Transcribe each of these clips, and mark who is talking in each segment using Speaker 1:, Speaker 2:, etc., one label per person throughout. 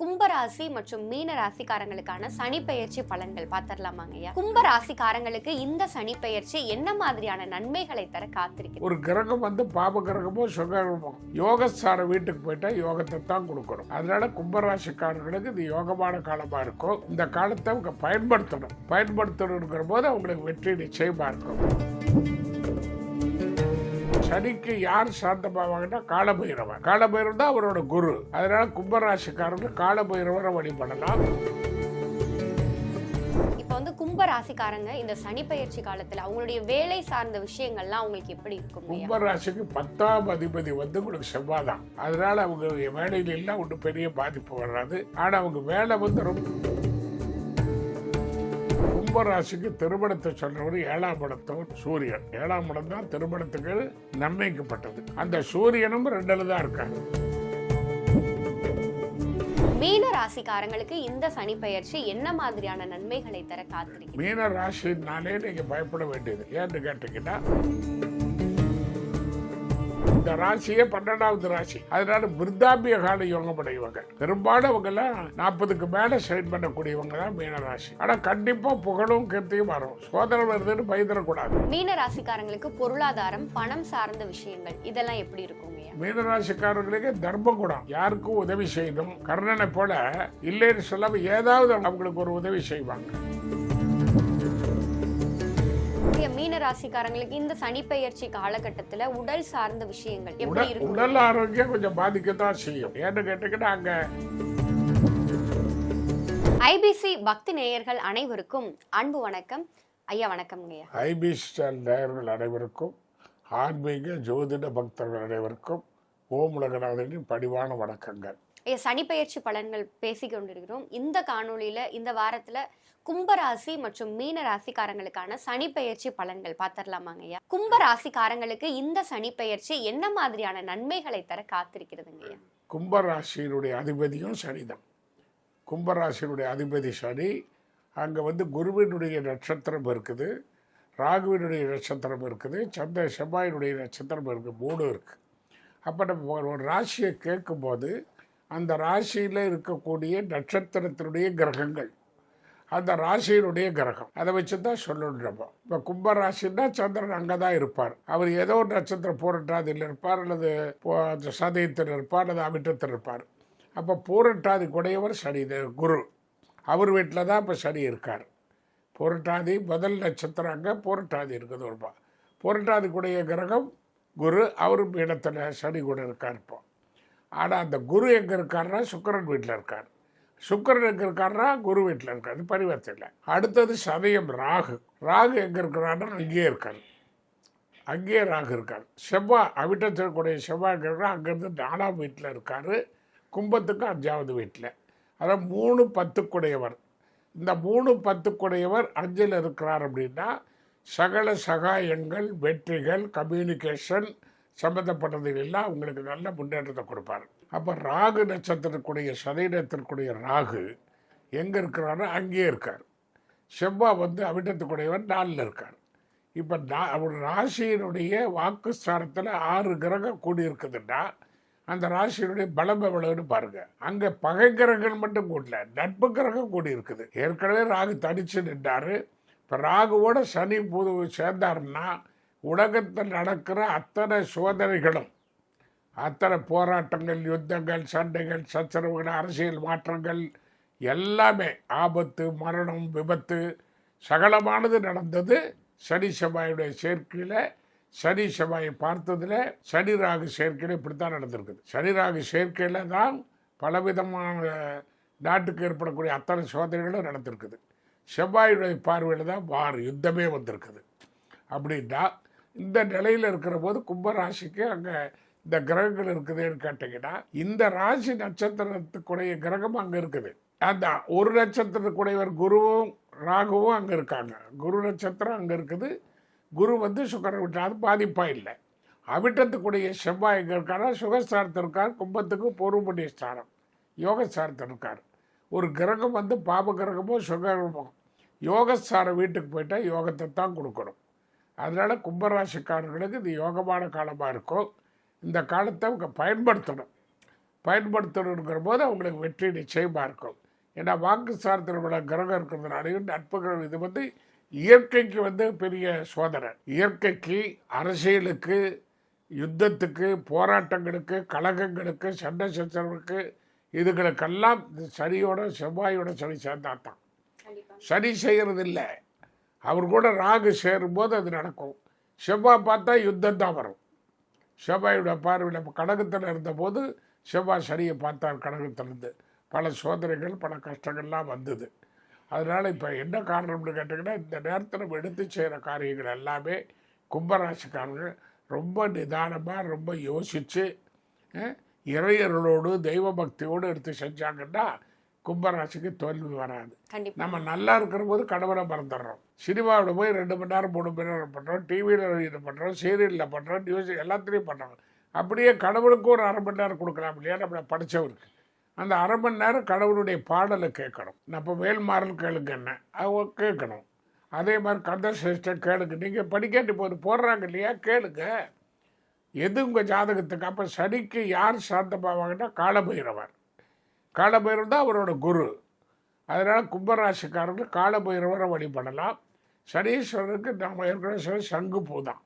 Speaker 1: கும்பராசி மற்றும் மீன ராசிக்காரங்களுக்கான சனி பெயர்ச்சி பலன்கள் பார்த்துடலாமாங்க ஐயா கும்பராசிக்காரங்களுக்கு இந்த சனி பெயர்ச்சி என்ன மாதிரியான நன்மைகளை தர காத்திருக்கு
Speaker 2: ஒரு கிரகம் வந்து பாப கிரகமோ சுகரமோ யோகஸ்தான வீட்டுக்கு போயிட்டா யோகத்தை தான் கொடுக்கணும். அதனால கும்பராசிக்காரர்களுக்கு இது யோகமான காலமா இருக்கும் இந்த காலத்தை அவங்க பயன்படுத்தணும். பயன்படுத்தணுங்கிற போது அவங்களுக்கு வெற்றி நிச்சயமா இருக்கும். சனிக்கு யார் சாந்தமாவாங்கன்னா காலபைரவர் காலபைரவர் தான் அவரோட குரு. அதனால கும்பராசிக்காரங்க காலபைரவரை வழிபடலாம்.
Speaker 1: இப்போ வந்து கும்ப ராசிக்காரங்க இந்த சனி பெயர்ச்சி காலத்துல அவங்களுடைய வேலை சார்ந்த விஷயங்கள்லாம் அவங்களுக்கு எப்படி இருக்கும்
Speaker 2: கும்பராசிக்கு பத்தாம் அதிபதி வந்து உங்களுக்கு செவ்வாய் தான் அதனால அவங்க வேலையில எல்லாம் ஒன்றும் பெரிய பாதிப்பு வராது. ஆனா அவங்க வேலை வந்து ரொம்ப கும்பராசிக்கு திருமணத்தை சொல்றவர் ஏழாம் இடத்தவர் சூரியன். ஏழாம் இடம் தான் திருமணத்துக்கு நிர்ணயிக்கப்பட்டது அந்த சூரியனும் ரெண்டுல தான் இருக்காரு.
Speaker 1: மீன ராசிக்காரங்களுக்கு இந்த சனி பெயர்ச்சி என்ன மாதிரியான நன்மைகளை தர காத்திருக்கிறது
Speaker 2: மீன ராசினாலே நீங்க பயப்பட வேண்டியது. ஏன்னு கேட்டீங்கன்னா இந்த ராசியே பன்னெண்டாவது ராசி. அதனால விருத்தாபிய கால யோகம் அடைவங்க பெரும்பாலும் அவங்க எல்லாம் நாற்பதுக்கு மேல சைன் பண்ணக்கூடியவங்க தான் மீன ராசி. ஆனா கண்டிப்பா புகழும் கீர்த்தியும் வரும். சோதனை வருதுன்னு பயந்துடக்கூடாது.
Speaker 1: மீன ராசிக்காரங்களுக்கு பொருளாதாரம் பணம் சார்ந்த விஷயங்கள் இதெல்லாம் எப்படி இருக்குங்க ஐயா?
Speaker 2: மீனராசிக்காரர்களுக்கு தர்மகுணம். யாருக்கும் உதவி செய்யணும். கர்ணனை போல இல்லைன்னு சொல்லாம ஏதாவது அவங்களுக்கு ஒரு உதவி செய்வாங்க.
Speaker 1: மீன ராசிக்காரங்களுக்கு இந்த சனி பெயர்ச்சி காலகட்டத்துல உடல் சார்ந்த விஷயங்கள் எப்படி இருக்கும்?
Speaker 2: உடல் ஆரோக்கியம் கொஞ்சம் பாதிக்கத்தான் செய்யும். ஏன்னு அங்க
Speaker 1: ஐபிசி பக்தி நேயர்கள் அனைவருக்கும் அன்பு வணக்கம். ஐயா வணக்கம்ங்க ஐயா.
Speaker 2: ஐபிஎஸ் நேயர்கள் அனைவருக்கும் ஆன்மீக ஜோதிட பக்தர்கள் அனைவருக்கும் ஓம் உலகநாதனின் பணிவான வணக்கங்கள்.
Speaker 1: சனி சனிப்பெயர்ச்சி பலன்கள் பேசிக் கொண்டிருக்கிறோம். இந்த காணொளியில் இந்த வாரத்தில் கும்பராசி மற்றும் மீன ராசிக்காரங்களுக்கான சனிப்பெயர்ச்சி பலன்கள் பார்த்துடலாமாங்க ஐயா? கும்ப ராசிக்காரங்களுக்கு இந்த சனிப்பெயர்ச்சி என்ன மாதிரியான நன்மைகளை தர காத்திருக்கிறதுங்க ஐயா?
Speaker 2: கும்பராசியினுடைய அதிபதியும் சனிதான். கும்பராசியினுடைய அதிபதி சனி அங்கே வந்து குருவினுடைய நட்சத்திரம் இருக்குது ராகுவினுடைய நட்சத்திரம் இருக்குது சந்திர செவ்வாயினுடைய நட்சத்திரம் இருக்குது மூணு இருக்குது அப்போ நம்ம ஒரு ராசியை கேட்கும்போது அந்த ராசியில் இருக்கக்கூடிய நட்சத்திரத்தினுடைய கிரகங்கள். அந்த ராசியினுடைய கிரகம். அதை வச்சு தான் சொல்லணும் இப்போ கும்ப ராசின்னா சந்திரன் அங்கே தான் இருப்பார். அவர் ஏதோ ஒரு நட்சத்திரம் பூரட்டாதியில் இருப்பார் அல்லது சதயத்தில் இருப்பார் அல்லது அவிட்டத்தில் இருப்பார். அப்போ பூரட்டாதி குடையவர் சனி குரு. அவர் வீட்டில் தான் இப்போ சனி இருக்கார். பூரட்டாதி முதல் நட்சத்திரம் அங்கே பூரட்டாதி இருக்குது ஒரு பூரட்டாதி கிரகம் குரு அவரும் இடத்துல சனி கூட இருக்கார் இப்போ. ஆனால் அந்த குரு எங்கே இருக்காருன்னா சுக்கரன் வீட்டில் இருக்கார். சுக்கிரன் எங்கே இருக்காருன்னா குரு வீட்டில் இருக்காரு. பரிவர்த்தனை அடுத்தது சதயம் ராகு. ராகு எங்கே இருக்கிறான்னா அங்கேயே இருக்கார். அங்கேயே ராகு இருக்கார். செவ்வாய் அவிட்டத்திற்குடைய செவ்வாய் இருக்கிறா அங்கேருந்து நாலாம் வீட்டில் இருக்கார். கும்பத்துக்கு அஞ்சாவது வீட்டில் அதான் மூணு பத்துக்குடையவர். இந்த மூணு பத்துக்குடையவர் அஞ்சில் இருக்கிறார் அப்படின்னா சகல சகாயங்கள் வெற்றிகள் கம்யூனிகேஷன் சம்மந்தப்பட்டதில் எல்லாம் உங்களுக்கு நல்ல முன்னேற்றத்தை கொடுப்பார். அப்போ ராகு நட்சத்திரத்துக்குடைய சதயத்திற்குடைய ராகு எங்கே இருக்கிறாரோ அங்கேயே இருக்கார். செவ்வாய் வந்து அவிட்டத்துக்குடையவன் நாலில் இருக்கார். இப்போ நான் அவர் ராசியினுடைய வாக்குஸ்தானத்தில் ஆறு கிரகம் கூடி இருக்குதுன்னா அந்த ராசியினுடைய பலம் எவ்வளவுன்னு பாருங்க. அங்கே பகை கிரகங்கள் மட்டும் கூடல நட்பு கிரகம் கூடி இருக்குது. ஏற்கனவே ராகு தனிச்சு நின்றாரு. இப்போ ராகுவோட சனி புது சேர்ந்தாருன்னா உலகத்தில் நடக்கிற அத்தனை சோதனைகளும் அத்தனை போராட்டங்கள் யுத்தங்கள் சண்டைகள் சச்சரவுகள் அரசியல் மாற்றங்கள் எல்லாமே ஆபத்து மரணம் விபத்து சகலமானது நடந்தது சனி செவ்வாயுடைய சேர்க்கையில். சனி செவ்வாயை பார்த்ததில் சனி ராகு சேர்க்கையில் இப்படி தான் நடந்திருக்குது. சனி ராகு சேர்க்கையில் தான் பலவிதமான நாட்டுக்கு ஏற்படக்கூடிய அத்தனை சோதனைகளும் நடந்திருக்குது. செவ்வாயுடைய பார்வையில் தான் வார் யுத்தமே வந்திருக்குது. அப்படின்னா இந்த நிலையில் இருக்கிற போது கும்பராசிக்கு அங்கே இந்த கிரகங்கள் இருக்குதுன்னு கேட்டிங்கன்னா இந்த ராசி நட்சத்திரத்துக்குடைய கிரகம் அங்கே இருக்குது. அந்த ஒரு நட்சத்திரத்துக்குடையவர் குருவும் ராகுவும் அங்கே இருக்காங்க. குரு நட்சத்திரம் அங்கே இருக்குது. குரு வந்து சுக்கரன் விட்டாது பாதிப்பாக இல்லை. அவிட்டத்துக்குடைய செவ்வாய் எங்கே இருக்காரா சுகஸ்தானத்தில் இருக்கார் கும்பத்துக்கு பொறுப்புடைய ஸ்தானம் யோகஸ்தானத்தில் இருக்கார். ஒரு கிரகம் வந்து பாப கிரகமோ சுகமோ யோகஸ்தான வீட்டுக்கு போயிட்டால் யோகத்தை தான் கொடுக்கணும். அதனால கும்பராசிக்காரர்களுக்கு இது யோகமான காலமாக இருக்கும் இந்த காலத்தை அவங்க பயன்படுத்தணும். பயன்படுத்தணுங்கிற போது அவங்களுக்கு வெற்றி நிச்சயமாக இருக்கும். ஏன்னா வாக்கு சார்ந்திர கிரகம் இருக்கிறதுனாலையும் நட்புகள் இது வந்து இயற்கைக்கு வந்து பெரிய சோதனை. இயற்கைக்கு அரசியலுக்கு யுத்தத்துக்கு போராட்டங்களுக்கு கழகங்களுக்கு சண்டை சச்சரவுக்கு இதுகளுக்கெல்லாம் சனியோட செவ்வாயோட சனி சேர்ந்தாத்தான் சனி செய்கிறது இல்லை அவர் கூட ராகு சேரும்போது அது நடக்கும். செவ்வாய் பார்த்தா யுத்தம் தான் வரும். செவ்வாயோட பார்வையில் இப்போ கடகத்தில் இருந்தபோது செவ்வாய் சரியை பார்த்தார் கடகத்திலிருந்து. பல சோதனைகள் பல கஷ்டங்கள்லாம் வந்தது. அதனால் இப்போ என்ன காரணம்னு கேட்டிங்கன்னா இந்த நேரத்தில் நம்ம எடுத்து செய்கிற காரியங்கள் எல்லாமே கும்பராசிக்காரர்கள் ரொம்ப நிதானமாக ரொம்ப யோசித்து இறையர்களோடு தெய்வ பக்தியோடு எடுத்து செஞ்சாங்கன்னா கும்பராசிக்கு தோல்வி வராது. நம்ம நல்லா இருக்கிற போது கடவுளை மறந்துடுறோம். சினிமாவில் போய் ரெண்டு மணி நேரம் மூணு மணி நேரம் பண்ணுறோம் டிவியில் இது பண்ணுறோம் சீரியலில் பண்ணுறோம் நியூஸ் எல்லாத்துலேயும் பண்ணுறோம். அப்படியே கடவுளுக்கு ஒரு அரை மணி நேரம் கொடுக்கலாம் இல்லையா? நம்மளை படித்தவருக்கு. அந்த அரை மணி நேரம் கடவுளுடைய பாடலை கேட்கணும். நம்ம வேல்மாறல் கேளுங்க என்ன? அவங்க கேட்கணும். அதே மாதிரி கந்த சிஸ்டர் கேளுங்க. நீங்கள் படிக்காட்டி போது போடுறாங்க இல்லையா? கேளுங்க. எது உங்கள் ஜாதகத்துக்கு? அப்போ சனிக்கு யார் சாந்தமாவாங்கன்னா காலபைரவர். காலபைரவர் தான் அவரோட குரு. அதனால் கும்பராசிக்காரர்கள் காலபைரவரை வழிபடலாம். சனீஸ்வரருக்கு நாம் ஏற்கனவே சங்கு பூ தான்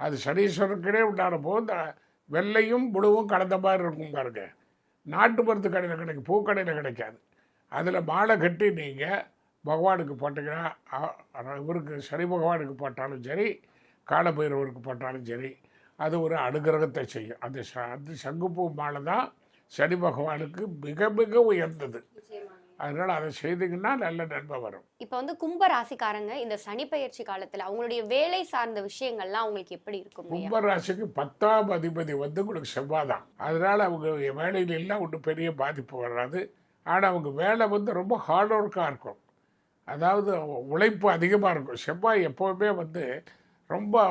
Speaker 2: அது சனீஸ்வரருக்குனே உண்டான போது இந்த வெள்ளையும் புழுவும் கலந்த மாதிரி இருக்கும் பாருங்க. நாட்டு மருந்து கடையில் கிடைக்கும் பூக்கடையில் கிடைக்காது. அதில் மாலை கட்டி நீங்கள் பகவானுக்கு போட்டிங்கன்னா இவருக்கு சனி பகவானுக்கு போட்டாலும் சரி காலபைரவருக்கு போட்டாலும் சரி அது ஒரு அனுகிரகத்தை செய்யும். அந்த ச அந்த சங்குப்பூ மாலை தான் சனி பகவானுக்கு மிக மிக உயர்ந்தது. அதனால் அதை செய்தீங்கன்னா நல்ல நன்மை வரும்.
Speaker 1: இப்போ வந்து கும்ப ராசிக்காரங்க இந்த சனி பெயர்ச்சி காலத்துல அவங்களுடைய வேலை சார்ந்த விஷயங்கள்லாம் அவங்களுக்கு எப்படி இருக்கும் ஐயா?
Speaker 2: கும்பராசிக்கு பத்தாம் அதிபதி வந்து உங்களுக்கு செவ்வாய் தான் அதனால் அவங்க வேலையில எல்லாம் ஒன்றும் பெரிய பாதிப்பு வராது. ஆனால் அவங்க வேலை வந்து ரொம்ப ஹார்ட் ஒர்க்காக இருக்கும். அதாவது உழைப்பு அதிகமாக இருக்கும். செவ்வாய் எப்போவுமே வந்து ரொம்ப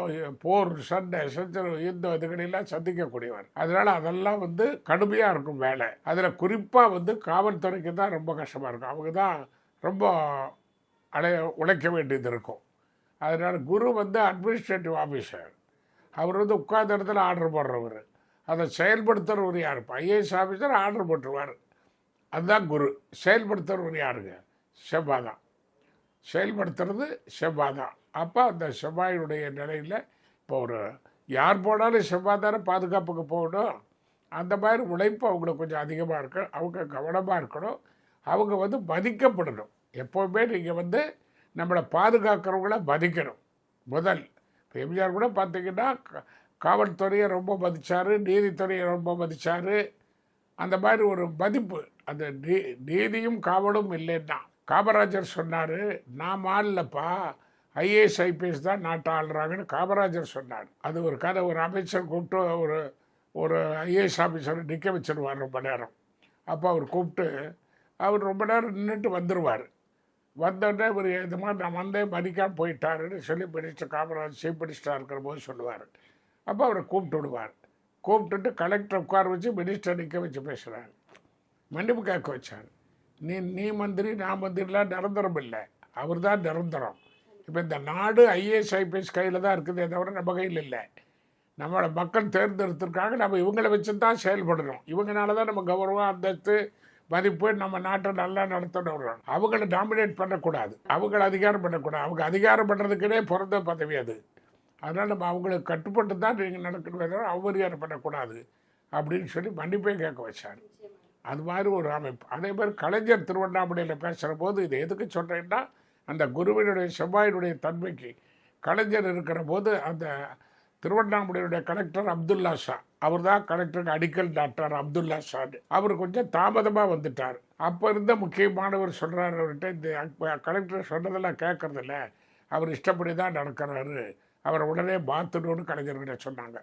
Speaker 2: போர் சண்டை சச்சரவு யுத்தம் இதுகளெல்லாம் சந்திக்கக்கூடியவர் அதனால் அதெல்லாம் வந்து கடுமையாக இருக்கும் வேலை. அதில் குறிப்பாக வந்து காவல்துறைக்கு தான் ரொம்ப கஷ்டமாக இருக்கும். அவங்க தான் ரொம்ப அலைய உழைக்க வேண்டியது இருக்கும். அதனால் குரு வந்து அட்மினிஸ்ட்ரேட்டிவ் ஆஃபீஸர் அவர் வந்து உட்கார்ந்த இடத்துல ஆர்டர் போடுறவர். அதை செயல்படுத்துகிறவர் யார் ஐஏஎஸ் ஆஃபீஸர் ஆர்டர் போட்டுருவார். அதுதான் குரு. செயல்படுத்துகிறவர் யாருங்க? செவ்வாய் தான் செயல்படுத்துறது செவ்வாய் தான் அப்போ அந்த செவ்வாயினுடைய நிலையில் இப்போ ஒரு யார் போனாலும் செவ்வாய் தானே பாதுகாப்புக்கு போகணும். அந்த மாதிரி உழைப்பு அவங்களுக்கு கொஞ்சம் அதிகமாக இருக்கும். அவங்க கவனமாக இருக்கணும். அவங்க வந்து மதிக்கப்படணும். எப்போவுமே நீங்கள் வந்து நம்மளை பாதுகாக்கிறவங்கள மதிக்கணும். முதல் இப்போ எம்ஜிஆர் கூட பார்த்தீங்கன்னா காவல்துறையை ரொம்ப மதித்தார் நீதித்துறையை ரொம்ப மதித்தார் அந்த மாதிரி ஒரு மதிப்பு. அந்த நீ நீதியும் காவலும் இல்லைன்னா. காமராஜர் சொன்னார் நான் ஆளப்பா ஐஏஎஸ் ஐபிஎஸ் தான் நாட்டை ஆளுறாங்கன்னு காமராஜர் சொன்னார். அது ஒரு கதை ஒரு அமைச்சர் கூப்பிட்டு ஒரு ஒரு ஐஏஎஸ் ஆஃபீஸரை நிற்க வச்சுருவார் ரொம்ப நேரம். அப்போ அவர் கூப்பிட்டு அவர் ரொம்ப நேரம் நின்றுட்டு வந்துடுவார் வந்தோடனே இவர் இது மாதிரி நான் வந்தேன் மதிக்காம போயிட்டாருன்னு சொல்லி மினிஸ்டர் காமராஜ் சீஃப் மினிஸ்டராக இருக்கிற போது சொல்லுவார். அப்போ அவரை கூப்பிட்டு விடுவார். கூப்பிட்டுட்டு கலெக்டர் உட்கார வச்சு மினிஸ்டர் நிற்க வச்சு பேசுகிறார் மன்னிப்பு கேட்க வச்சார். நீ நீ மந்திரி நான் மந்திரிலாம் நிரந்தரம் இல்லை. அவர் தான் நிரந்தரம். இப்போ இந்த நாடு ஐஏஎஸ் ஐபிஎஸ் கையில் தான் இருக்குதே தவிர நம்ம கையில் இல்லை. நம்மளோட மக்கள் தேர்ந்தெடுத்திருக்காங்க நம்ம இவங்கள வச்சு தான் செயல்படணும். இவங்கனால தான் நம்ம கௌரவம் அந்தஸ்து மதிப்பு நம்ம நாட்டை நல்லா நடத்தணும் அவங்கள டாமினேட் பண்ணக்கூடாது. அவங்கள அதிகாரம் பண்ணக்கூடாது. அவங்க அதிகாரம் பண்ணுறதுக்குனே பிறந்த பதவி அது. அதனால் நம்ம அவங்களுக்கு கட்டுப்பட்டு தான் நீங்கள் நடக்கணுமே அவமரியாதை பண்ணக்கூடாது அப்படின்னு சொல்லி மன்னிப்பே கேட்க வச்சார். அது மாதிரி ஒரு அமைப்பு. அதே மாதிரி கலைஞர் திருவண்ணாமலையில் பேசுகிற போது இது எதுக்கு சொல்கிறேன்னா அந்த குருவினுடைய செவ்வாயினுடைய தன்மைக்கு கலைஞர் இருக்கிற போது அந்த திருவண்ணாமலையுடைய கலெக்டர் அப்துல்லா ஷா. அவர் தான் கலெக்டருக்கு அடிக்கல் டாக்டர் அப்துல்லா ஷான்னு. அவர் கொஞ்சம் தாமதமாக வந்துட்டார். அப்போ இருந்த முக்கியமானவர் சொல்கிறார் அவர்கிட்ட இந்த கலெக்டர் சொன்னதெல்லாம் கேட்கறதில்ல. அவர் இஷ்டப்படி தான் நடக்கிறாரு. அவரை உடனே மாற்றணும்னு கலைஞர்கிட்ட சொன்னாங்க.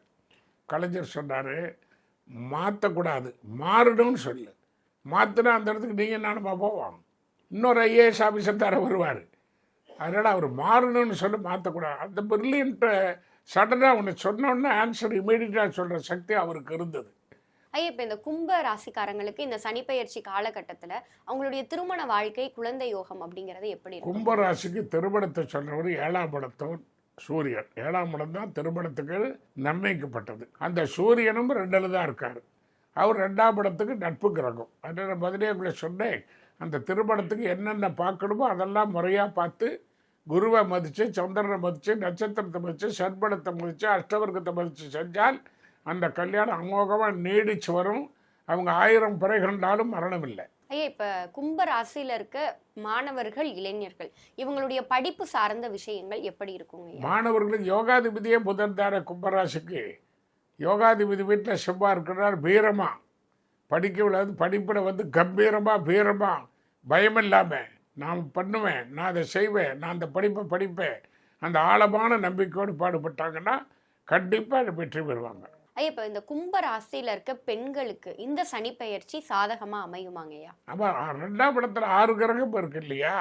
Speaker 2: கலைஞர் சொன்னார் மாற்றக்கூடாது மாறணும்னு சொல்லு. மாற்றினா அந்த இடத்துக்கு நீங்கள் நானுமா போவோம் இன்னொரு ஐஏஎஸ் ஆஃபீஸர் தர வருவார். அதனால் அவர் மாறணும்னு சொல்லி மாற்றக்கூடாது அந்த பிரில்லியன்ட்டை சடனாக ஒன்று சொன்னோன்னே ஆன்சர் இமீடியட்டாக சொல்கிற சக்தி அவருக்கு இருந்தது.
Speaker 1: ஐயா இப்போ இந்த கும்ப ராசிக்காரங்களுக்கு இந்த சனி பெயர்ச்சி காலகட்டத்துல அவங்களுடைய திருமண வாழ்க்கை குழந்தை யோகம் அப்படிங்கறது எப்படி இருக்கும்
Speaker 2: கும்பராசிக்கு திருமணத்தை சொல்றவர் ஏழாம் இடத்தவன் சூரியன். ஏழாம் இடம் தான் திருமணத்துக்கு நிர்ணயிக்கப்பட்டது அந்த சூரியனும் ரெண்டில் தான் இருக்கார். அவர் ரெண்டாம் இடத்துக்கு நட்பு கிரகம். அதனால பதிலே உங்களை சொன்னேன் அந்த திருமணத்துக்கு என்னென்ன பார்க்கணுமோ அதெல்லாம் முறையாக பார்த்து குருவை மதித்து சந்திரனை மதித்து நட்சத்திரத்தை மதித்து சர்பணத்தை மதித்து அஷ்டவர்க்கத்தை மதித்து செஞ்சால் அந்த கல்யாணம் அமோகமாக நீடிச்சு வரும். அவங்க ஆயிரம் பிறை கண்டாலும் மரணம் இல்லை
Speaker 1: ஐயா இப்ப கும்ப ராசியில இருக்க மாணவர்கள் இளைஞர்கள் இவங்களுடைய படிப்பு சார்ந்த விஷயங்கள் எப்படி இருக்குங்க
Speaker 2: மாணவர்களுக்கு யோகாதிபதியே புதன் தார கும்பராசிக்கு யோகாதிபதி வீட்டில் செவ்வாய் இருக்கிறார் வீரமா. படிக்க விடாது படிப்பில் வந்து கம்பீரமாக வீரமாக பயம் இல்லாமல் நான் பண்ணுவேன் நான் அதை செய்வேன் நான் அந்த படிப்பை படிப்பேன். அந்த ஆழமான நம்பிக்கையோடு பாடுபட்டாங்கன்னா கண்டிப்பாக வெற்றி பெறுவாங்க.
Speaker 1: ஐயா இப்ப இந்த கும்ப ராசியில இருக்க பெண்களுக்கு இந்த சனி பெயர்ச்சி சாதகமா அமையுமாங்க ஐயா?
Speaker 2: ஆமாம் ரெண்டாம் இடத்துல ஆறு கிரகம் இருக்கு இல்லையா?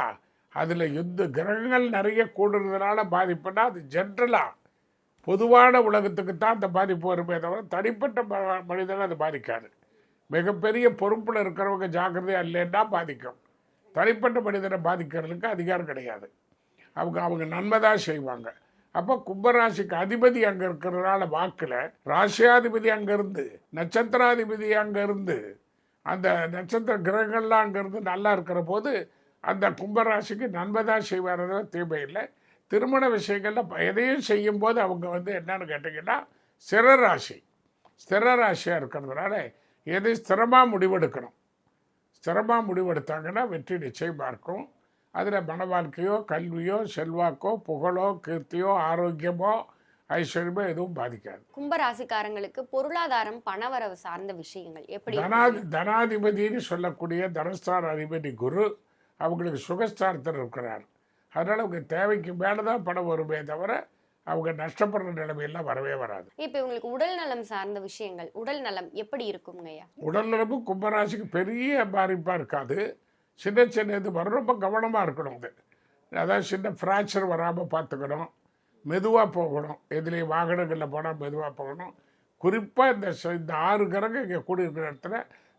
Speaker 2: அதில் யுத்த கிரகங்கள் நிறைய கூடுறதுனால பாதிப்புனா அது ஜென்ரலாக பொதுவான உலகத்துக்கு தான் அந்த பாதிப்பு வருமே தவிர தனிப்பட்ட மனிதனை அது பாதிக்காது. மிகப்பெரிய பொறுப்பில் இருக்கிறவங்க ஜாக்கிரதையாக இல்லைன்னா பாதிக்கும். தனிப்பட்ட மனிதனை பாதிக்கிறதுக்கு அதிகாரம் கிடையாது. அவங்க அவங்க நன்மை தான் செய்வாங்க. அப்போ கும்பராசிக்கு அதிபதி அங்கே இருக்கிறதுனால வாக்கில் ராசியாதிபதி அங்கேருந்து நட்சத்திராதிபதி அங்கேருந்து அந்த நட்சத்திர கிரகங்கள்லாம் அங்கேருந்து நல்லா இருக்கிற போது அந்த கும்பராசிக்கு நன்மை தான் செய்வாரது தீமை இல்லை. திருமண விஷயங்களில் எதையும் செய்யும்போது அவங்க வந்து என்னன்னு கேட்டிங்கன்னா ஸ்திரராசி ஸ்திரராசியாக இருக்கிறதுனால எதையும் ஸ்திரமாக முடிவெடுக்கணும். ஸ்திரமாக முடிவெடுத்தாங்கன்னா வெற்றி நிச்சயமாக இருக்கும். அதில் மன வாழ்க்கையோ கல்வியோ செல்வாக்கோ புகழோ கீர்த்தியோ ஆரோக்கியமோ ஐஸ்வர்யமோ எதுவும் பாதிக்காது.
Speaker 1: கும்ப ராசிக்காரங்களுக்கு பொருளாதாரம் பணவரவு சார்ந்த விஷயங்கள் எப்படி
Speaker 2: தனாதி தனாதிபதினு சொல்லக்கூடிய தனஸ்தான அதிபதி குரு அவங்களுக்கு சுகஸ்தானத்தில் இருக்கிறார். அதனால் அவங்க தேவைக்கு மேலே தான் பணம் வருமே தவிர அவங்க நஷ்டப்படுற நிலைமையெல்லாம் வரவே வராது.
Speaker 1: இப்ப இவங்களுக்கு உடல் நலம் சார்ந்த விஷயங்கள் உடல் நலம் எப்படி இருக்குங்க ஐயா?
Speaker 2: உடல்நலமு கும்பராசிக்கு பெரிய பாதிப்பாக இருக்காது. சின்ன சின்ன இது வர ரொம்ப கவனமாக இருக்கணும் இது அதாவது சின்ன ஃப்ராக்சர் வராமல் பார்த்துக்கணும். மெதுவாக போகணும். எதுலேயும் வாகனங்களில் போனால் மெதுவாக போகணும். குறிப்பாக இந்த இந்த ஆறு கிரகம் இங்கே கூடியிருக்கிற இடத்துல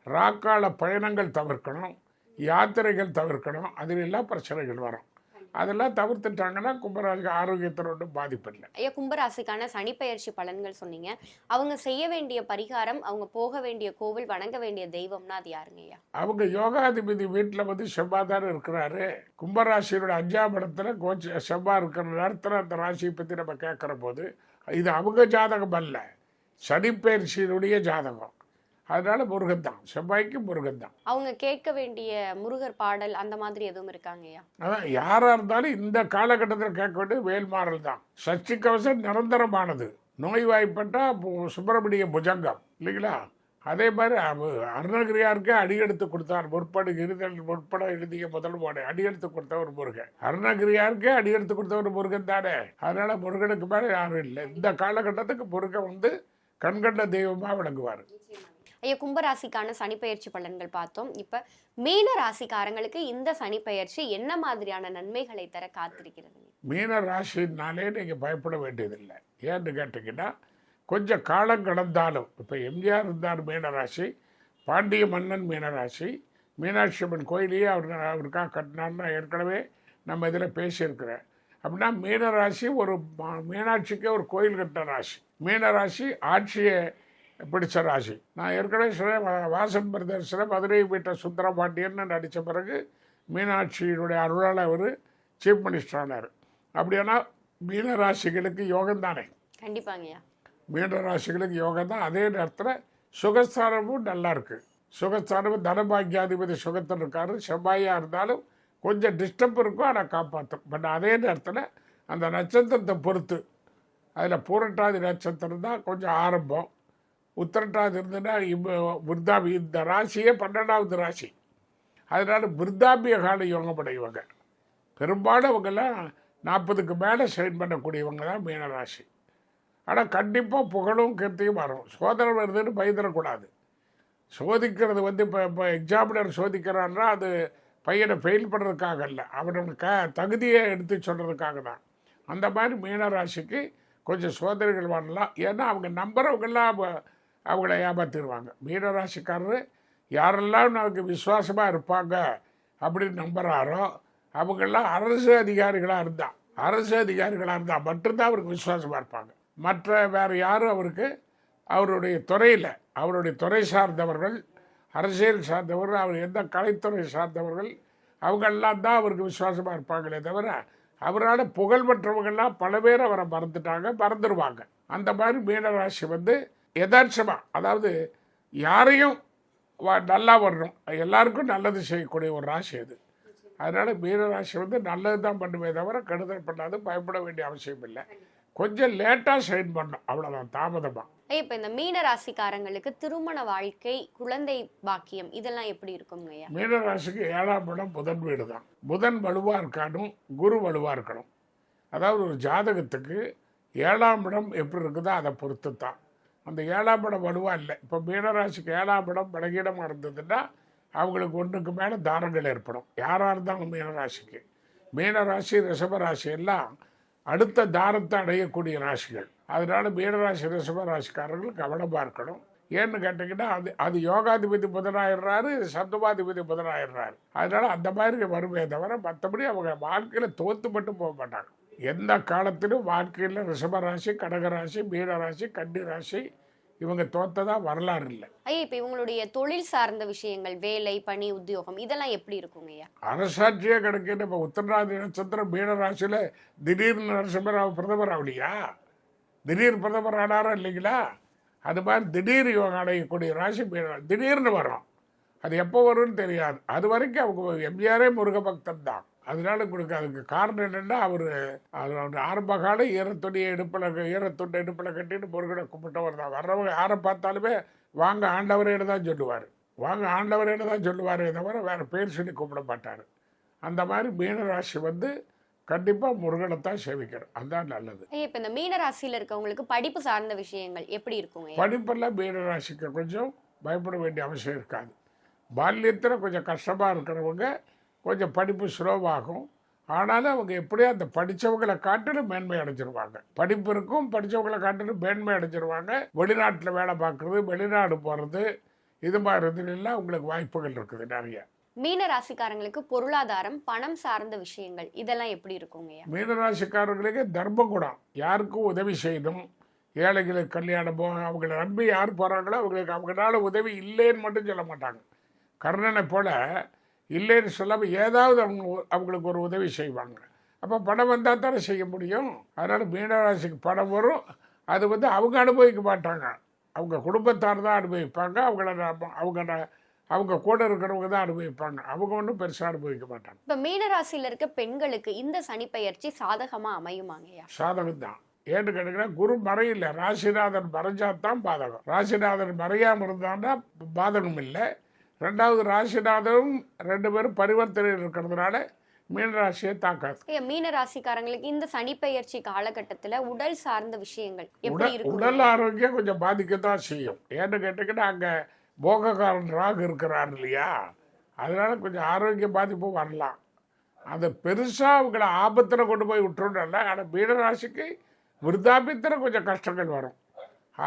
Speaker 2: ராக்கால பயணங்கள் தவிர்க்கணும். யாத்திரைகள் தவிர்க்கணும். அதில் எல்லாம் பிரச்சனைகள் வரும். அதெல்லாம் தவிர்த்துட்டாங்கன்னா கும்பராசிக்கு ஆரோக்கியத்தில் ஒன்றும் பாதிப்பு இல்லை.
Speaker 1: ஐயா கும்பராசிக்கான சனி பலன்கள் சொன்னீங்க. அவங்க செய்ய வேண்டிய பரிகாரம் அவங்க போக வேண்டிய கோவில் வணங்க வேண்டிய தெய்வம்னா அது யாருங்க ஐயா?
Speaker 2: அவங்க யோகாதிபதி வீட்டில் வந்து செவ்வாய் தானே இருக்கிறாரு. கும்பராசியோட அஞ்சாம் இடத்துல கோச்ச செவ்வாய் இருக்கிற நேரத்தில் அந்த ராசியை பற்றி நம்ம கேட்குற போது இது அவங்க ஜாதகம் அல்ல. சனிப்பெயர்ச்சியினுடைய ஜாதகம். அதனால முருகன் தான் செவ்வாய்க்கு முருகன் தான்
Speaker 1: அவங்க கேட்க வேண்டிய முருகர் பாடல் அந்த மாதிரி எதுவும் இருக்காங்க ஐயா?
Speaker 2: அதான் யாராக இருந்தாலும் இந்த காலகட்டத்தில் கேட்க வேண்டியது வேல்மாறல் தான். சஷ்டி கவசம் நிரந்தரமானது. நோய்வாய்ப்பட்டா சுப்பிரமணிய புஜங்கம். இல்லைங்களா? அதே மாதிரி அருணகிரியாருக்கு அடியெடுத்து கொடுத்தார். முற்படு இருதல் முற்பட எழுதிய முதல் பாடு அடியெடுத்து கொடுத்த ஒரு முருகன். அருணகிரியாருக்கே அடியெடுத்து கொடுத்த ஒரு முருகன் தானே. அதனால முருகனுக்கு மேலே யாரும் இல்லை. இந்த காலகட்டத்துக்கு முருகன் வந்து கண்கண்ட தெய்வமாக விளங்குவார்.
Speaker 1: ஐயா கும்பராசிக்கான சனி பெயர்ச்சி பலன்கள் பார்த்தோம். இப்போ மீன ராசிக்காரங்களுக்கு இந்த சனி என்ன மாதிரியான நன்மைகளை தர காத்திருக்கிறது?
Speaker 2: மீன ராசினாலே நீங்கள் பயப்பட வேண்டியதில்லை. ஏன்னு கேட்டிங்கன்னா கொஞ்சம் காலம் கடந்தாலும் இப்போ எம்ஜிஆர் இருந்தார் மீனராசி பாண்டிய மன்னன் மீனராசி மீனாட்சி அம்மன் கோயிலையே அவர் அவருக்காக கட்டினார்னு ஏற்கனவே நம்ம இதில் பேசியிருக்கிறேன். அப்படின்னா மீனராசி ஒரு மீனாட்சிக்கே ஒரு கோயில் கட்ட ராசி. மீனராசி ஆட்சியை பிடிச்ச ராசி. நான் ஏற்கனவே வா- வாசன் பிரதர்ஸில் மதுரை வீட்டை சுந்தரபாண்டியன்னு நடித்த பிறகு மீனாட்சியினுடைய அருளால் அவர் சீஃப் மினிஸ்டர் ஆனார். அப்படியானா மீனராசிகளுக்கு யோகம் தானே?
Speaker 1: கண்டிப்பாங்க ஐயா.
Speaker 2: மீனராசிகளுக்கு யோகம் தான். அதே நேரத்தில் சுகஸ்தானமும் நல்லா இருக்குது சுகஸ்தானமும் தனபாக்கியாதிபதி சுகத்தில் இருக்காரு. செவ்வாயாக இருந்தாலும் கொஞ்சம் டிஸ்டர்ப் இருக்கும் ஆனால் காப்பாற்றும் பட் அதே நேரத்தில் அந்த நட்சத்திரத்தை பொறுத்து அதில் பூரட்டாதி நட்சத்திரம் தான் கொஞ்சம் ஆரம்பம். உத்திரட்டாதி இருந்ததுன்னா இப்போ விருத்தாபி இந்த ராசியே பன்னெண்டாவது ராசி. அதனால் விருத்தாபிய கால யோகப்படையவங்க பெரும்பாலும் அவங்கெல்லாம் நாற்பதுக்கு மேலே சைன் பண்ணக்கூடியவங்க தான் மீனராசி ஆனால் கண்டிப்பாக புகழும் கீர்த்தியும் வரும். சோதனை வருதுன்னு பயந்துடக்கூடாது சோதிக்கிறது வந்து இப்போ இப்போ எக்ஸாமினர் சோதிக்கிறான்னா அது பையனை ஃபெயில் பண்ணுறதுக்காக இல்லை அவனோட க தகுதியை எடுத்து சொல்கிறதுக்காக தான். அந்த மாதிரி மீனராசிக்கு கொஞ்சம் சோதனைகள் வரலாம். ஏன்னா அவங்க நம்புறவங்கெல்லாம் அவ- அவங்கள ஏமாத்திடுவாங்க. மீனராசிக்காரர் யாரெல்லாம் நமக்கு விசுவாசமாக இருப்பாங்க அப்படின்னு நம்புகிறாரோ அவங்கெல்லாம் அரசு அதிகாரிகளாக இருந்தால் அரசு அதிகாரிகளாக இருந்தால் மட்டும்தான் அவருக்கு விசுவாசமாக இருப்பாங்க. மற்ற வேறு யாரும் அவருக்கு அவருடைய துறையில் அவருடைய துறை சார்ந்தவர்கள் அரசியல் சார்ந்தவர்கள் அவர் எந்த கலைத்துறை சார்ந்தவர்கள் அவங்கெல்லாம் தான் அவருக்கு விசுவாசமாக இருப்பாங்களே தவிர அவரால் புகழ் பெற்றவங்கள்லாம் பல பேர் அவரை மறந்துட்டாங்க மறந்துடுவாங்க அந்த மாதிரி மீனராசி வந்து யதார்த்தமாக அதாவது யாரையும் நல்லா வரணும். எல்லாருக்கும் நல்லது செய்யக்கூடிய ஒரு ராசி அது. அதனால் மீனராசி வந்து நல்லது தான் பண்ணுமே தவிர கெடுதல் பண்ணாது பயப்பட வேண்டிய அவசியம் இல்லை. கொஞ்சம் லேட்டாக சைன் பண்ணணும். அவ்வளோதான் தாமதமாக
Speaker 1: இப்ப இந்த மீன ராசிக்காரங்களுக்கு திருமண வாழ்க்கை குழந்தை பாக்கியம் இதெல்லாம் எப்படி இருக்குங்க ஐயா?
Speaker 2: மீனராசிக்கு ஏழாம் இடம் புதன் வீடு தான். புதன் வலுவாக இருக்கணும் குரு வலுவாக இருக்கணும். அதாவது ஒரு ஜாதகத்துக்கு ஏழாம் இடம் எப்படி இருக்குதோ அதை பொறுத்து தான் அந்த ஏழாம் இடம் வலுவாக இல்லை. இப்போ மீனராசிக்கு ஏழாம் இடம் பலகீனமாக இருந்ததுன்னா அவங்களுக்கு ஒன்றுக்கு மேலே தாரங்கள் ஏற்படும். யாராக இருந்தாலும் மீனராசிக்கு. மீனராசி ரிஷபராசி எல்லாம் அடுத்த தாரத்தை அடையக்கூடிய ராசிகள். அதனால மீனராசி ரிஷபராசிக்காரர்கள் கவனமாக இருக்கணும். ஏன்னு கேட்டிங்கன்னா அது அது யோகாதிபதி புதனாயிடுறாரு சப்தமாதிபதி புதனாயிடுறாரு. அதனால அந்த மாதிரி வருமே தவிர மற்றபடி அவங்க வாழ்க்கையில் தோத்து மட்டும் போக மாட்டாங்க. எந்த காலத்திலும் வாழ்க்கையில் ரிஷபராசி கடகராசி மீனராசி கன்னி ராசி இவங்க தோத்ததா வரலாறு இல்லை.
Speaker 1: ஐயா இப்ப இவங்களுடைய தொழில் சார்ந்த விஷயங்கள் வேலை பணி உத்தியோகம் இதெல்லாம் எப்படி இருக்குங்க ஐயா?
Speaker 2: அரசாட்சியே கிடைக்கிது இப்போ உத்தரநாதி நட்சத்திரம் மீனராசியில் திடீர்னு நரசிம்மராவ் பிரதமர் ஆகலையா? திடீர் பிரதமர் ஆனாரா இல்லைங்களா? அது மாதிரி திடீர் யோகம் அடையக்கூடிய ராசி மீன திடீர்னு வரும் அது எப்போ வரும்னு தெரியாது. அது வரைக்கும் அவங்க எம்ஜிஆரே முருக பக்தன் தான். அதனால உங்களுக்கு அதுக்கு காரணம் என்னென்னா அவர் அவர் ஆரம்ப கால ஈரத்துணியை இடுப்பில் ஈரத்துண்டை இடுப்பில் கட்டிட்டு முருகனை கும்பிட்டவர் தான். வர்றவங்க யாரை பார்த்தாலுமே வாங்க ஆண்டவரேன்னு தான் சொல்லுவார். வாங்க ஆண்டவரேன்னு தான் சொல்லுவாரே தவிர வேறு பேர் சொல்லி கூப்பிட மாட்டார். அந்த மாதிரி மீனராசி வந்து கண்டிப்பாக முருகனை தான் சேவிக்கணும் அதுதான் நல்லது.
Speaker 1: இப்ப இந்த மீன ராசியில இருக்கவங்களுக்கு படிப்பு சார்ந்த விஷயங்கள் எப்படி இருக்குங்க
Speaker 2: படிப்பெல்லாம் மீனராசிக்கு கொஞ்சம் பயப்பட வேண்டிய அவசியம் இருக்காது. பால்யத்தில் கொஞ்சம் கஷ்டமாக இருக்கிறவங்க கொஞ்சம் படிப்பு ஸ்லோவாகும். ஆனாலும் அவங்க எப்படியோ அந்த படித்தவங்களை காட்டிலும் மேன்மை அடைஞ்சிருவாங்க. படிப்பு இருக்கும் படித்தவங்களை காட்டிலும் மேன்மை அடைஞ்சிருவாங்க. வெளிநாட்டில் வேலை பார்க்குறது வெளிநாடு போகிறது இது மாதிரி இதுலாம் உங்களுக்கு வாய்ப்புகள் இருக்குது நிறைய.
Speaker 1: மீன ராசிக்காரங்களுக்கு பொருளாதாரம் பணம் சார்ந்த விஷயங்கள் இதெல்லாம் எப்படி இருக்குங்க ஐயா?
Speaker 2: மீனராசிக்காரர்களுக்கு தர்மகுணம். யாருக்கும் உதவி செய்யணும். ஏழைகளுக்கு கல்யாணமோ அவங்கள நம்பி யார் போகிறாங்களோ அவங்களுக்கு அவங்களால உதவி இல்லைன்னு மட்டும் சொல்ல மாட்டாங்க. கர்ணனை போல இல்லைன்னு சொல்லாமல் ஏதாவது அவங்க அவங்களுக்கு ஒரு உதவி செய்வாங்க. அப்போ பணம் வந்தால் தானே செய்ய முடியும். அதனால் மீனராசிக்கு பணம் வரும். அது வந்து அவங்க அனுபவிக்க மாட்டாங்க. அவங்க குடும்பத்தார் தான் அனுபவிப்பாங்க. அவங்கள அவங்க அவங்க கூட இருக்கிறவங்க தான் அனுபவிப்பாங்க. அவங்க ஒன்றும் பெருசாக அனுபவிக்க மாட்டாங்க.
Speaker 1: இப்ப மீன ராசியில இருக்க பெண்களுக்கு இந்த சனி பெயர்ச்சி சாதகமா அமையுமாங்க ஐயா
Speaker 2: சாதகம் தான் ஏன்னு கேட்டீங்கன்னா குரு மறையில்லை ராசிநாதன் மறைஞ்சா தான் பாதகம். ராசிநாதன் மறையாமல் இருந்தான்னா பாதகம் இல்லை ரெண்டாவது ராசிநாதனும் ரெண்டு பேரும் பரிவர்த்தனையில் இருக்கிறதுனால மீனராசியை தாக்காது.
Speaker 1: ஐயா மீன ராசிக்காரங்களுக்கு இந்த சனி பெயர்ச்சி காலகட்டத்துல உடல் சார்ந்த விஷயங்கள் எப்படி
Speaker 2: உடல்
Speaker 1: இருக்கும்
Speaker 2: உடல் ஆரோக்கியம் கொஞ்சம் பாதிக்கத்தான் செய்யும். ஏன்னு கேட்டிங்கன்னா அங்கே போகக்காரன் ராகு இருக்கிறார் இல்லையா? அதனால கொஞ்சம் ஆரோக்கிய பாதிப்பு வரலாம். அது பெருசாக அவங்கள ஆபத்தில் கொண்டு போய் விட்டுருன்றல ஆனால் மீனராசிக்கு விருத்தாபியத்தில் கொஞ்சம் கஷ்டங்கள் வரும்.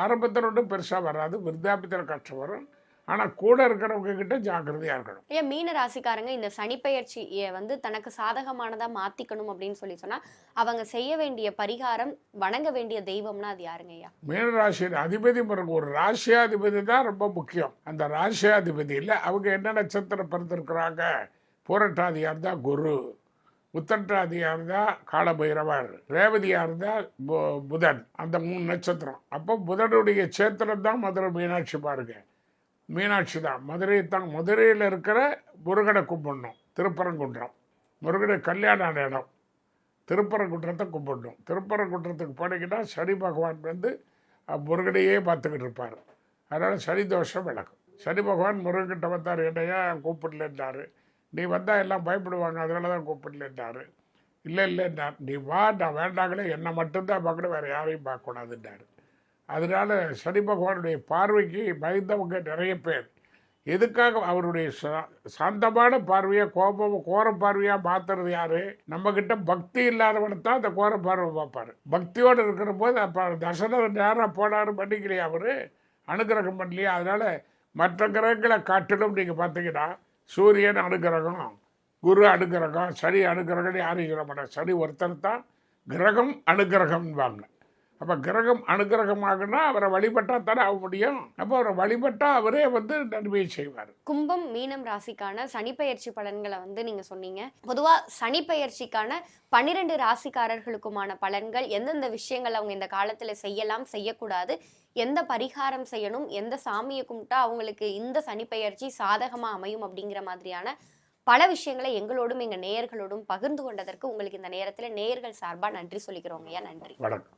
Speaker 2: ஆரம்பத்தில் ஒன்றும் பெருசாக வராது. விருத்தாபியத்தில் கஷ்டம் வரும். ஆனால் கூட இருக்கிறவங்க கிட்ட ஜாக்கிரதையாக இருக்கணும்.
Speaker 1: ஐயா மீன ராசிக்காரங்க இந்த சனி பெயர்ச்சியை வந்து தனக்கு சாதகமானதா மாத்திக்கணும் அப்படின்னு சொல்லி சொன்னா அவங்க செய்ய வேண்டிய பரிகாரம் வணங்க வேண்டிய தெய்வம்னா அது யாருங்க ஐயா?
Speaker 2: மீனராசியின் அதிபதி பிறகு ஒரு ராசியாதிபதி தான் ரொம்ப முக்கியம். அந்த ராசியாதிபதியில் அவங்க என்ன நட்சத்திரம் பிறந்திருக்கிறாங்க? பூரட்டாதியாக இருந்தால் குரு உத்தரட்டாதியாக இருந்தால் காலபைரவர் ரேவதியாக இருந்தால் புதன். அந்த மூணு நட்சத்திரம். அப்போ புதனுடைய சேத்திரம் தான் மதுரை மீனாட்சி பாருங்க. மீனாட்சி தான். மதுரை தான். மதுரையில் இருக்கிற முருகனை கும்பிடணும். திருப்பரங்குன்றம். முருகனை கல்யாணம் இடம் திருப்பரங்குன்றத்தை கும்பிடணும். திருப்பரங்குன்றத்துக்கு போனீங்கன்னா சனி பகவான் வந்து முருகனையே பார்த்துக்கிட்டு இருப்பார். அதனால் சனி தோஷம் விளக்கும். சனி பகவான் முருகன்கிட்ட வந்தார் என்னையா கூப்பிடலன்னாரு. நீ வந்தால் எல்லாம் பயப்படுவாங்க அதனால தான் கூப்பிடலன்னாரு. இல்லை இல்லைன்றார் நீ வா நான் வேண்டாங்களே என்னை மட்டும்தான் பார்க்கணும் வேறு யாரையும் பார்க்கக்கூடாதுன்னாரு. அதனால சனி பகவானுடைய பார்வைக்கு பயந்தவங்க நிறைய பேர். எதுக்காக அவருடைய சாந்தமான பார்வையை கோபம் கோர பார்வையாக மாத்துறது யாரு? நம்மக்கிட்ட பக்தி இல்லாதவனை தான் அந்த கோர பார்வை பார்ப்பாரு. பக்தியோடு இருக்கிற போது அப்போ தசரத நேரம் போனாரு பண்ணிக்கலையா அவர்? அனுகிரகம் பண்ணலையா? அதனால் மற்ற கிரகங்களை காட்டிலும் நீங்கள் பார்த்தீங்கன்னா சூரியன் அனுகிரகம் குரு அனுகிரகம் சனி அனுகிரகம் யாரும் சொல்ல மாட்டாங்க. சனி ஒருத்தர் தான் கிரகம் அனுகிரகம்பாங்க அப்போ கிரகம் அனுகிரகமாகனா அவரை வழிபட்டா தானே ஆக முடியும். அப்போ அவரை வழிபட்டா அவரே வந்து நன்மையை செய்வார்.
Speaker 1: கும்பம் மீனம் ராசிக்கான சனிப்பெயர்ச்சி பலன்களை வந்து நீங்க சொன்னீங்க. பொதுவா சனிப்பெயர்ச்சிக்கான பன்னிரெண்டு ராசிக்காரர்களுக்குமான பலன்கள் எந்தெந்த விஷயங்கள் அவங்க இந்த காலத்துல செய்யலாம் செய்யக்கூடாது எந்த பரிகாரம் செய்யணும் எந்த சாமியை கும்பிட்டா அவங்களுக்கு இந்த சனிப்பெயர்ச்சி சாதகமா அமையும் அப்படிங்கிற மாதிரியான பல விஷயங்களை எங்களோடும் எங்க நேயர்களோடும் பகிர்ந்து கொண்டதற்கு உங்களுக்கு இந்த நேரத்துல நேயர்கள் சார்பா நன்றி சொல்லிக்கிறோம் ஐயா. நன்றி.
Speaker 2: வணக்கம்.